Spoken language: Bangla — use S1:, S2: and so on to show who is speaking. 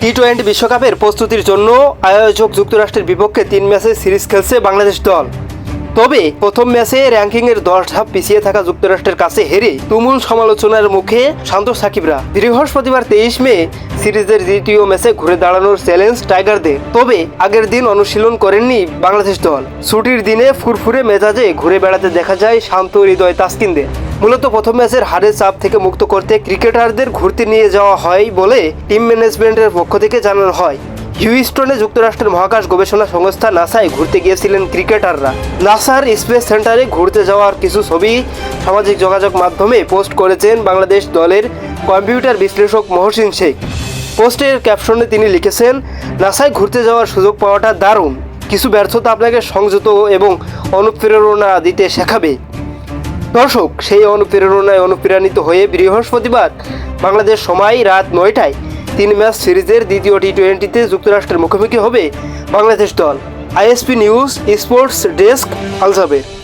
S1: টি টোয়েন্টি বিশ্বকাপের প্রস্তুতির জন্য আয়োজক যুক্তরাষ্ট্রের বিপক্ষে তিন ম্যাচে সিরিজ খেলছে বাংলাদেশ দল। তবে প্রথম ম্যাচে র্যাঙ্কিংয়ের দশ ধাপ পিছিয়ে থাকা যুক্তরাষ্ট্রের কাছে হেরে তুমুল সমালোচনার মুখে শান্ত সাকিবরা। বৃহস্পতিবার তেইশ মে সিরিজের দ্বিতীয় ম্যাচে ঘুরে দাঁড়ানোর চ্যালেঞ্জ টাইগারদের। তবে আগের দিন অনুশীলন করেননি বাংলাদেশ দল। ছুটির দিনে ফুরফুরে মেজাজে ঘুরে বেড়াতে দেখা যায় শান্ত হৃদয় তাসকিনদের। মূলত প্রথম ম্যাচের হারের চাপ থেকে মুক্ত করতে ক্রিকেটারদের ঘুরতে নিয়ে যাওয়া হয় বলে টিম ম্যানেজমেন্টের পক্ষ থেকে জানানো হয়। হিউস্টনে যুক্তরাষ্ট্রের মহাকাশ গবেষণা সংস্থা নাসায় ঘুরতে গিয়েছিলেন ক্রিকেটাররা। নাসার স্পেস সেন্টারে ঘুরতে যাওয়ার কিছু ছবি সামাজিক যোগাযোগ মাধ্যমে পোস্ট করেছেন বাংলাদেশ দলের কম্পিউটার বিশ্লেষক মহসিন শেখ। পোস্টের ক্যাপশনে তিনি লিখেছেন, নাসায় ঘুরতে যাওয়ার সুযোগ পাওয়াটা দারুণ। কিছু ব্যর্থতা আপনাকে সংযত এবং অনুপ্রেরণা দিতে শেখাবে। দর্শক, সেই অনুপ্রেরণায় অনুপ্রাণিত হয়ে বৃহস্পতিবার বাংলাদেশ সময় রাত নয়টায় তিন ম্যাচ সিরিজের দ্বিতীয় টি টোয়েন্টিতে যুক্তরাষ্ট্রের মুখোমুখি হবে বাংলাদেশ দল। ISP news, sports desk Aljaber